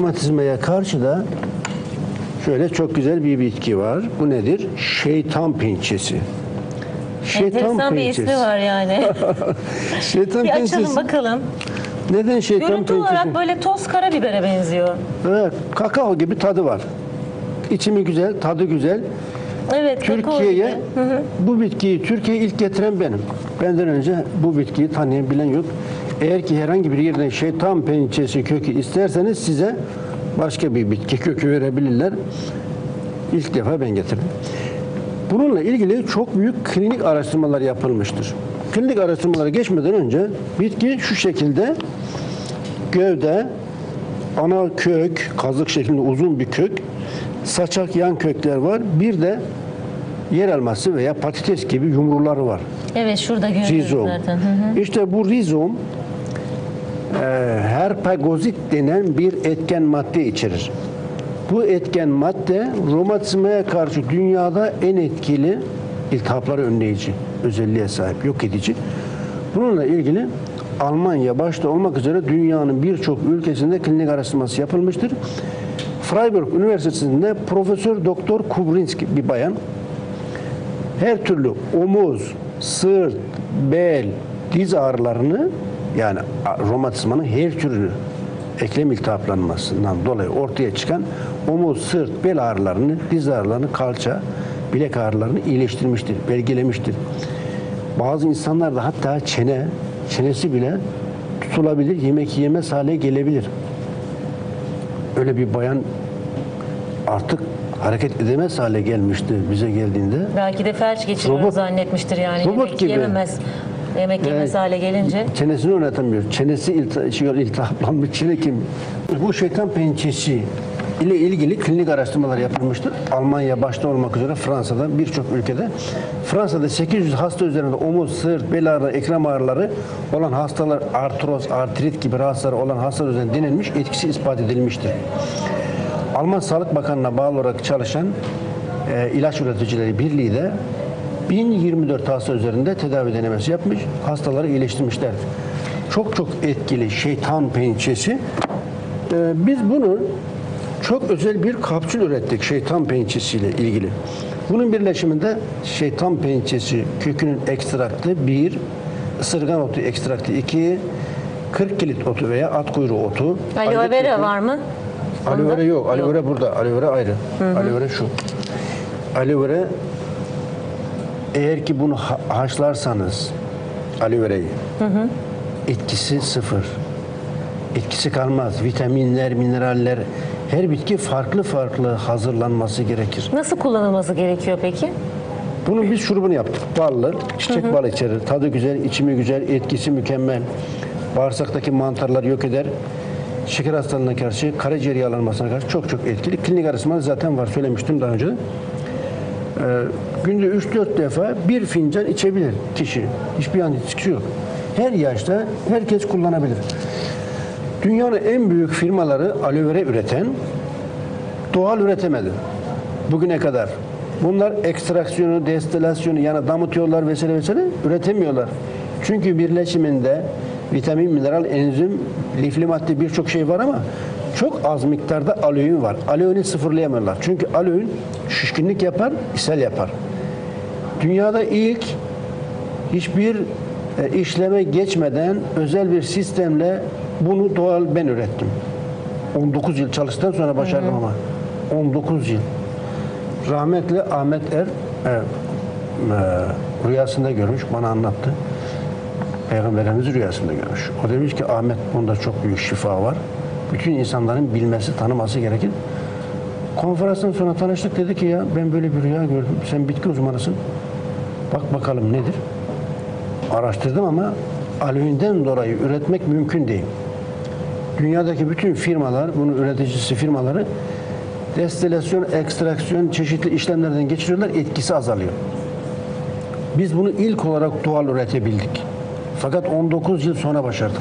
Romatizmaya karşı da şöyle çok güzel bir bitki var. Bu nedir? Şeytan pençesi. Enteresan bir ismi var yani. Şeytan bir açalım pençesi. bakalım. Neden şeytan Görüntü pençesi? olarak böyle toz karabibere benziyor. Evet, kakao gibi tadı var. İçimi güzel, tadı güzel. Evet, Türkiye'ye bu bitkiyi Türkiye'ye ilk getiren benim. Benden önce bu bitkiyi tanıyan bilen yok. Eğer ki herhangi bir yerden şeytan pençesi kökü isterseniz size başka bir bitki kökü verebilirler. İlk defa ben getirdim. Bununla ilgili çok büyük klinik araştırmalar yapılmıştır. Klinik araştırmalara geçmeden önce bitki şu şekilde gövde, ana kök, kazık şeklinde uzun bir kök, saçak yan kökler var. Bir de yer elması veya patates gibi yumruları var. Evet, şurada görüyoruz Rizom. zaten. Hı hı. İşte bu rizom herpagozit denen bir etken madde içerir. Bu etken madde romatizmaya karşı dünyada en etkili iltihapları önleyici özelliğe sahip, yok edici. Bununla ilgili Almanya başta olmak üzere dünyanın birçok ülkesinde klinik araştırması yapılmıştır. Freiburg Üniversitesi'nde Profesör Doktor Kubrinski bir bayan her türlü omuz, sırt, bel, diz ağrılarını yani romatizmanın her türünü eklem iltihaplanmasından dolayı ortaya çıkan omuz, sırt, bel ağrılarını, diz ağrılarını, kalça, bilek ağrılarını iyileştirmiştir, belgelemiştir. Bazı insanlar da hatta çene, çenesi bile tutulabilir, yemek yemez hale gelebilir. Öyle bir bayan artık hareket edemez hale gelmişti bize geldiğinde. Belki de felç geçiriyor Robot- zannetmiştir yani. robot yemek gibi. yememez. Yemek yemez hale gelince. Çenesini oynatamıyor. Çenesi şey, iltihaplanmış. Çene kim? Bu şeytan pençesi ile ilgili klinik araştırmalar yapılmıştır. Almanya başta olmak üzere Fransa'da birçok ülkede. Fransa'da 800 hasta üzerinde omuz, sırt, bel ağrıları, ekrem ağrıları olan hastalar, artroz, artrit gibi rahatsızları olan hastalar üzerinde denilmiş, etkisi ispat edilmiştir. Alman Sağlık Bakanlığı'na bağlı olarak çalışan e, ilaç üreticileri birliği de 1024 hasta üzerinde tedavi denemesi yapmış, hastaları iyileştirmişler. Çok çok etkili şeytan pençesi. E, biz bunu çok özel bir kapsül ürettik şeytan pençesiyle ilgili. Bunun birleşiminde şeytan pençesi kökünün ekstraktı bir, ısırgan otu ekstraktı iki, 40 kilit otu veya at kuyruğu otu. Aloe vera kökü- var mı? Aloe vera yok. Aloe vera burada. Aloe vera ayrı. Aloe vera şu. Aloe vera eğer ki bunu ha- haşlarsanız aloe verayı etkisi sıfır. Etkisi kalmaz. Vitaminler, mineraller her bitki farklı farklı hazırlanması gerekir. Nasıl kullanılması gerekiyor peki? Bunun biz şurubunu yaptık. Ballı, çiçek balı içerir. Tadı güzel, içimi güzel, etkisi mükemmel. Bağırsaktaki mantarlar yok eder. Şeker hastalığına karşı, karaciğer yağlanmasına karşı çok çok etkili. Klinik arasında zaten var, söylemiştim daha önce. de. Ee, günde 3-4 defa bir fincan içebilir kişi. Hiçbir yan etkisi yok. Her yaşta herkes kullanabilir. Dünyanın en büyük firmaları aloe vera üreten doğal üretemedi. Bugüne kadar. Bunlar ekstraksiyonu, destilasyonu yani damıtıyorlar vesaire vesaire üretemiyorlar. Çünkü birleşiminde vitamin, mineral, enzim, lifli madde birçok şey var ama çok az miktarda aloein var. Aloeini sıfırlayamıyorlar. Çünkü aloein şişkinlik yapar, ishal yapar. Dünyada ilk hiçbir e, işleme geçmeden özel bir sistemle bunu doğal ben ürettim. 19 yıl çalıştıktan sonra başardım ama. 19 yıl. Rahmetli Ahmet Er e, e, rüyasında görmüş, bana anlattı. Peygamberimiz rüyasında görmüş. O demiş ki Ahmet bunda çok büyük şifa var. Bütün insanların bilmesi, tanıması gerekir. Konferanstan sonra tanıştık dedi ki ya ben böyle bir rüya gördüm. Sen bitki uzmanısın. Bak bakalım nedir? Araştırdım ama aloeinden dolayı üretmek mümkün değil. Dünyadaki bütün firmalar, bunun üreticisi firmaları destilasyon, ekstraksiyon, çeşitli işlemlerden geçiriyorlar, etkisi azalıyor. Biz bunu ilk olarak doğal üretebildik. Fakat 19 yıl sonra başardık.